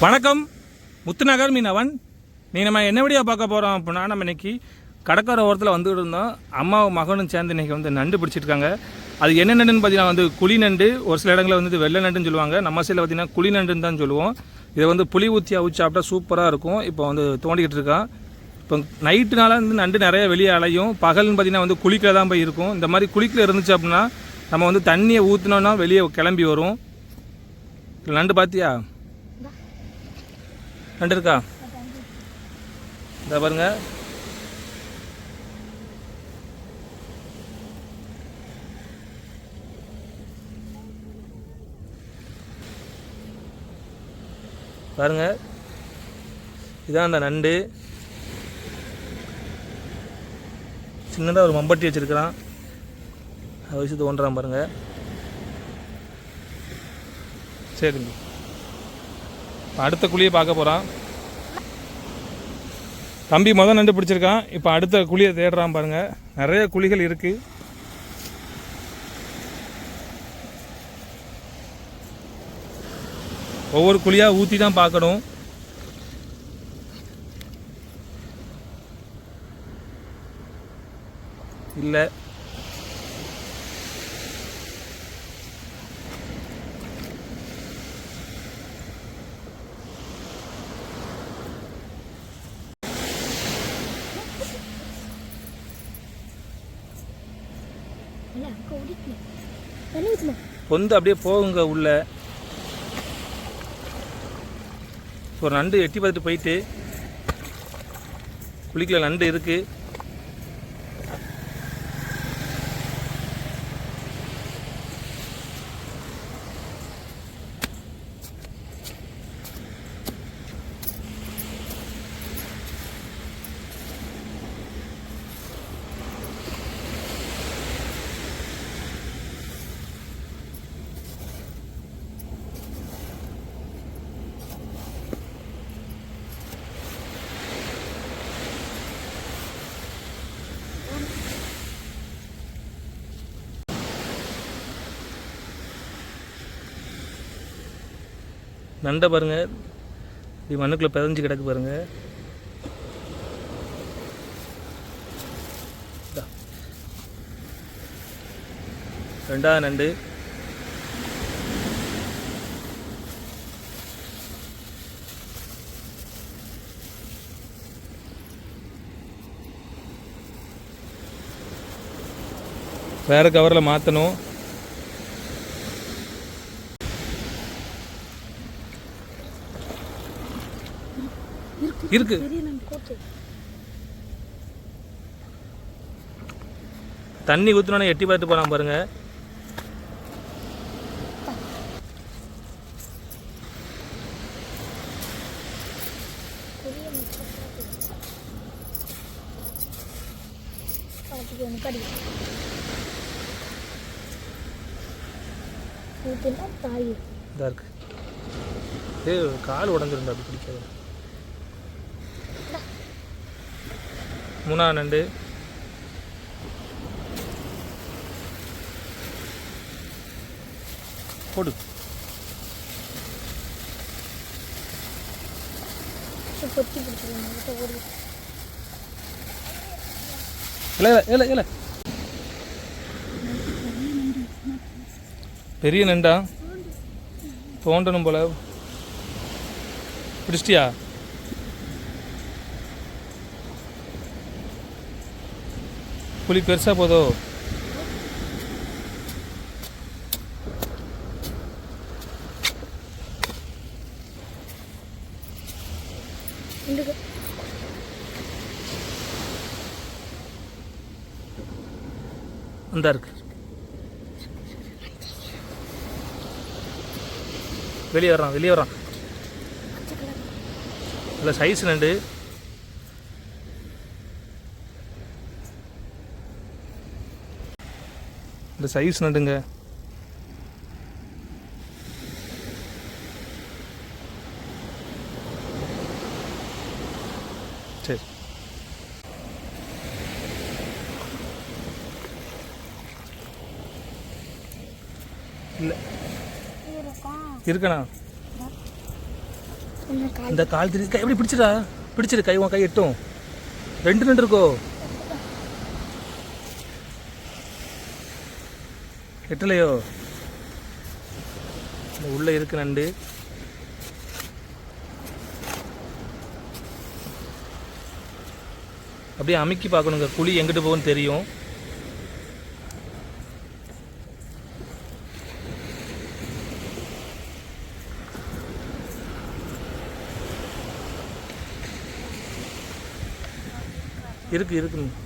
வணக்கம். முத்துநகர் மீனவன். நீ நம்ம என்ன வீடியோ பார்க்க போகிறோம் அப்படின்னா நம்ம இன்னைக்கு கடற்கரை ஓரத்தில் வந்துட்டு இருந்தோம். அம்மாவும் மகனும் சேர்ந்து இன்னைக்கு வந்து நண்டு பிடிச்சிருக்காங்க. அது என்ன நண்டுன்னு பார்த்தீங்கன்னா வந்து குழி நண்டு. ஒரு சில இடங்களில் வந்து வெள்ளை நண்டுன்னு சொல்லுவாங்க. நம்ம சைடில் பார்த்தீங்கன்னா குழி நண்டுன்னு தான் சொல்லுவோம். இதை வந்து புளி ஊற்றி அவிச்சு சாப்பிட்டா சூப்பராக இருக்கும். இப்போ வந்து தோண்டிக்கிட்டு இருக்கான். இப்போ நைட்டுனால வந்து நண்டு நிறைய வெளியே அலையும். பகல்னு பார்த்தீங்கன்னா வந்து குளிக்கல தான் போய் இருக்கும். இந்த மாதிரி குளிக்கல இருந்துச்சு அப்படின்னா நம்ம வந்து தண்ணியை ஊற்றினோன்னா வெளியே கிளம்பி வரும். நண்டு பார்த்தியா? நண்டு இருக்கா? இந்த பாருங்க. பாருங்க. இதான் அந்த நண்டு. சின்னதாக ஒரு மம்பட்டி வச்சிருக்கிறான். அதை வச்சு தோன்றான் பாருங்கள் சரிங்க. அடுத்த குழியை பார்க்க போகிறான் தம்பி மொதல் நண்டு பிடிச்சிருக்கான். இப்போ அடுத்த குழியை தேடுறான் பாருங்கள் நிறைய குழிகள் இருக்குது ஒவ்வொரு குழியாக ஊற்றி தான் பார்க்கணும். இல்லை. பொந்து அப்படியே போகுங்க உள்ள. ஒரு நண்டு எட்டி பார்த்துட்டு போயிட்டு குளிக்கல நண்டு இருக்குது நண்டை பாருங்கள் இப்படி மண்ணுக்குள்ளே பிதஞ்சு கிடக்கு பாருங்கள் ரெண்டாவது நண்டு. வேறு கவரில் மாற்றணும் இருக்கு. பெரிய நண்டு கோட்டு தண்ணி ஊற்றினோன்னே எட்டி பார்த்து போகலாம் பாருங்க. பெரிய நண்டு பாத்துக்கு எனக்கு இருக்கு கால் உடஞ்சிருந்தா அப்படி பிடிக்காது. மூணாவது நண்டு. போடு. பொத்தி பிடிச்சிருக்கேன் பெரிய நண்டா? தோண்டணும் போல. பிடிச்சிட்டியா? புளி பெருசா போதோ? அந்த இருக்கு. வெளியே வர்றான் வெளியே வர்றான். இல்லை சைஸ் நண்டு இந்த சைஸ் நண்டுங்க சரி. இல்லை. இருக்கா இருக்கண்ணா. இந்த கால் கை எப்படி பிடிச்சிடா? பிடிச்சிரு கை உன் கை எட்டும். ரெண்டு ரெண்டு இருக்கோ? எட்டலையோ? உள்ளே இருக்கு நண்டு. அப்படியே அமுக்கி பார்க்கணுங்க. குழி எங்கிட்டு போகும்னு தெரியும். இருக்கு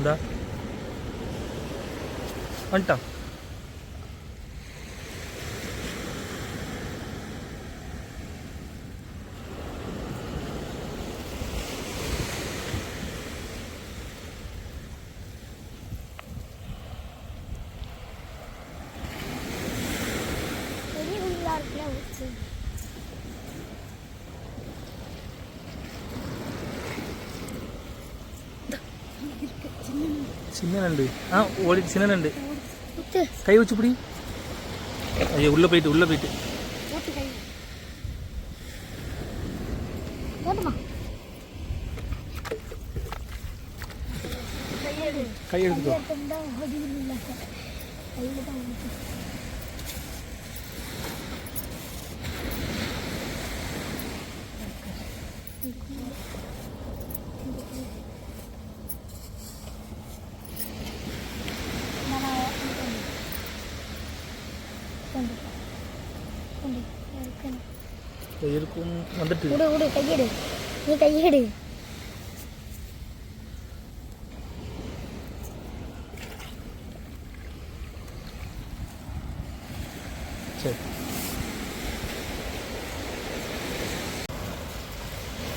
இருக்கு இந்தா வந்துட்டான் பெரிய சின்ன நண்டு ஆ ஓடி சின்ன நண்டு கை வச்சு பிடி. ஐயோ உள்ளே போயிட்டு உள்ளே போயிட்டு. கை. எடுத்துக்கோ. இருக்கும் வந்துட்டு விடு விடு கையெடு. நீ கையெடு. சரி.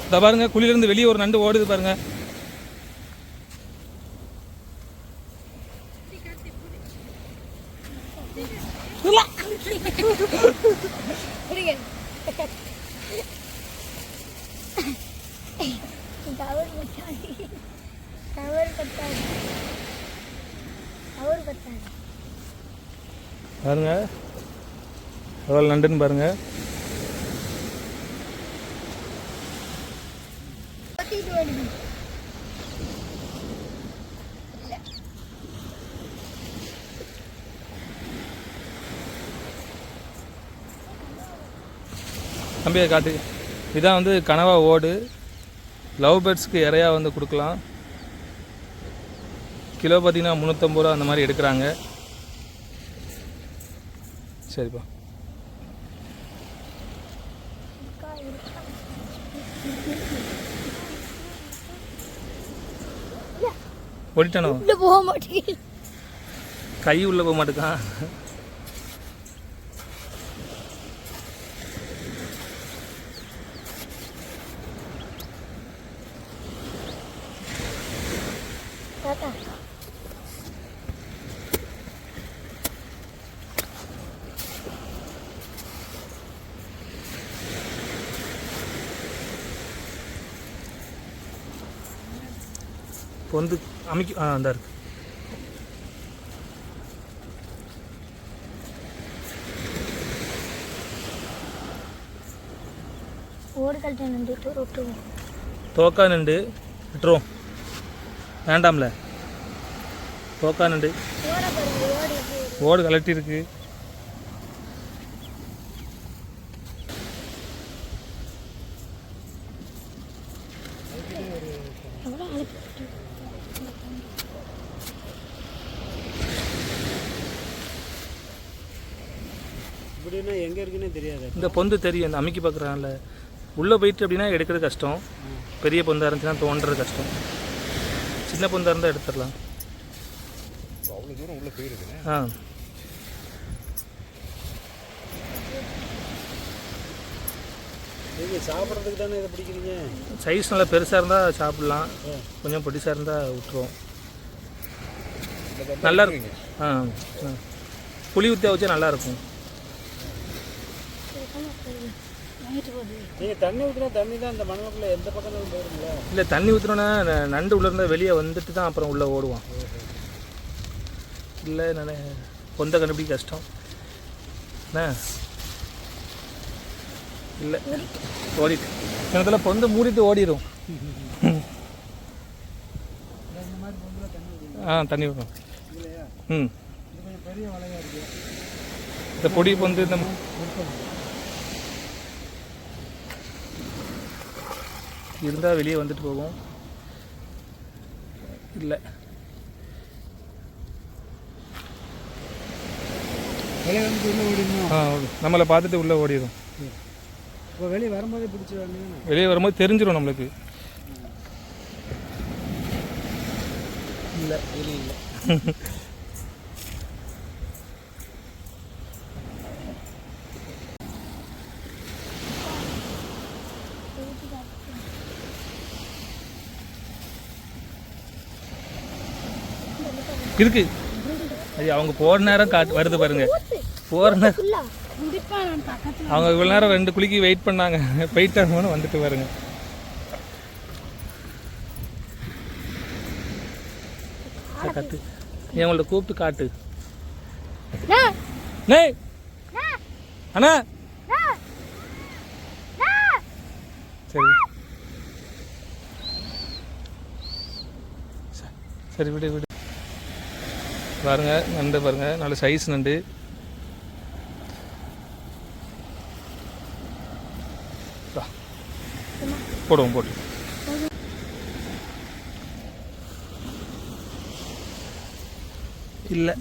இதோ பாருங்க குழியிலிருந்து வெளியே ஒரு நண்டு ஓடுது பாருங்க. எவ்வளோ பாருங்க. தம்பியை காட்டு இதான் வந்து கனவா ஓடு. லவ் பேர்ட்ஸ்க்கு இறையா வந்து கொடுக்கலாம். கிலோ பார்த்தீங்கன்னா முந்நூற்றம்பது ரூபா அந்த மாதிரி எடுக்கிறாங்க. சரிப்பா இருக்கா இருக்கா ஓடிட்டானோ? உள்ள போக மாட்டேங்குது. கை உள்ளே போக மாட்டேக்கான் இப்போ வந்து அமைக்க ஆ அந்த இருக்கு. ஓடு கழட்டி நின்றுட்டு ரொட்டுவோம் தோக்கா நண்டு விட்டுருவோம். வேண்டாம்ல. தோக்கா நண்டு ஓட கலட்டி இருக்கு இந்த பொந்து தெரியும் இந்த அமைக்கி பார்க்குறான்ல உள்ளே போயிட்டு அப்படின்னா எடுக்கிறது கஷ்டம். பெரிய பொந்தாக இருந்துச்சுன்னா தோன்றது கஷ்டம். சின்ன பொந்தாக இருந்தால் எடுத்துடலாம். அவ்வளோ தூரம் உள்ளே போயிருக்குண்ணே. ஆ. நீங்கள் சாப்பிட்றதுக்கு தானே இதை பிடிக்கிறீங்க? சைஸ் நல்லா பெருசாக இருந்தால் சாப்பிட்லாம். கொஞ்சம் பொடிசாக இருந்தால் விட்டுருவோம் நல்லா இருக்கும். ஆ ஆ. புளி ஊற்றி வச்சா நல்லா இருக்கும். வாங்கிட்டு போகுது நீங்கள் தண்ணி ஊற்றினா தண்ணி தான் இந்த மணலுக்குள்ளே எந்த பக்கம் போயிருங்களா இல்லை தண்ணி ஊற்றுனோன்னா நண்டு உள்ளே இருந்தால் வெளியே வந்துட்டு தான் அப்புறம் உள்ளே ஓடுவான். இல்லை நான் பொந்த கண்டுபிடிக்க கஷ்டம். என்ன? இல்லை. ஓடிட்டு. கிணத்துல பொந்து மூடிட்டு ஓடிடும் ஆ தண்ணி விடும் ம். இந்த பொடி பொந்து இந்த இருந்தால் வெளியே வந்துட்டு போகும். இல்லை. வெளியே வந்து நம்மளை பார்த்துட்டு உள்ளே ஓடிடும் இப்போ வெளியே வரும்போதே பிடிச்சி வந்தீங்கன்னா வெளியே வரும்போது தெரிஞ்சிடும் நம்மளுக்கு. இல்லை வெளியே இல்லை. இருக்கு. அது அவங்க போகிற நேரம் காட்டு வருது பாருங்க. போகிற நேரம் அவங்க இவ்வளோ நேரம் ரெண்டு குளிக்கு வெயிட் பண்ணாங்க. போயிட்டாங்கன்னு வந்துட்டு பாருங்க. கத்து. நீ அவங்கள்ட்ட கூப்பிட்டு காட்டு. நே அண்ணா! சரி. சரி விடு விடு. பாருங்க நண்டு பாருங்க நல்ல சைஸ் நண்டு. போடுவோம் போட்டு இல்லை.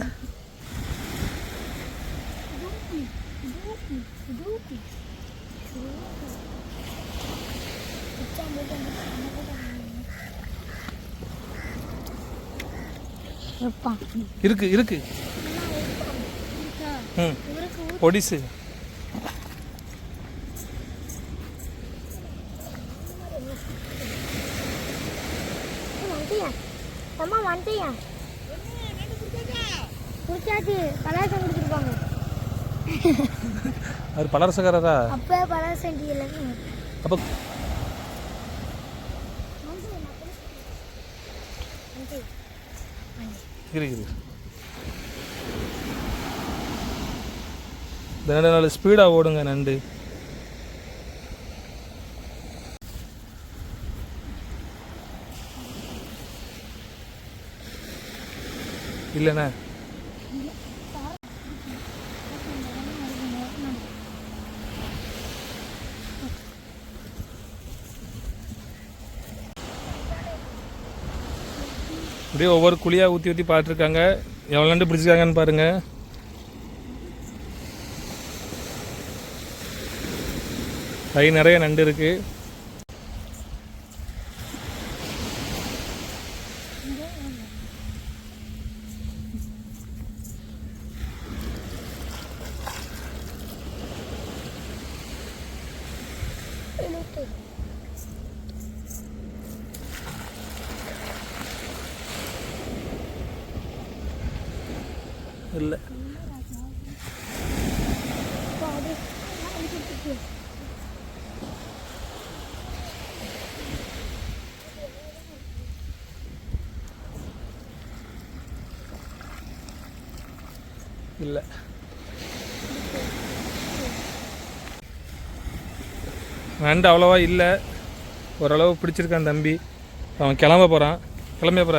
இருக்கு இருக்கு. ம். வந்துட்டியா அம்மா வந்துட்டியா குடிச்சாச்சு பலாசம் கொடுத்துருப்பாங்க. அவர் பலரசக்காரரா? அப்போ பலாசம் டீ எல்லாமே அப்போ இரு இரு இந்த நாள் ஸ்பீடாக ஓடுங்க நண்டு. இல்லைண்ணா. அப்படியே ஒவ்வொரு குழியாக ஊற்றி ஊற்றி பார்த்துருக்காங்க. எவ்வளோ நண்டு பிடிச்சிருக்காங்கன்னு பாருங்க. கை நிறைய நண்டு இருக்கு. இல்லை. இல்லை. நண்டு அவ்வளோவா இல்லை. ஓரளவு பிடிச்சிருக்கான் தம்பி. அவன் கிளம்ப போகிறான் கிளம்ப போகிற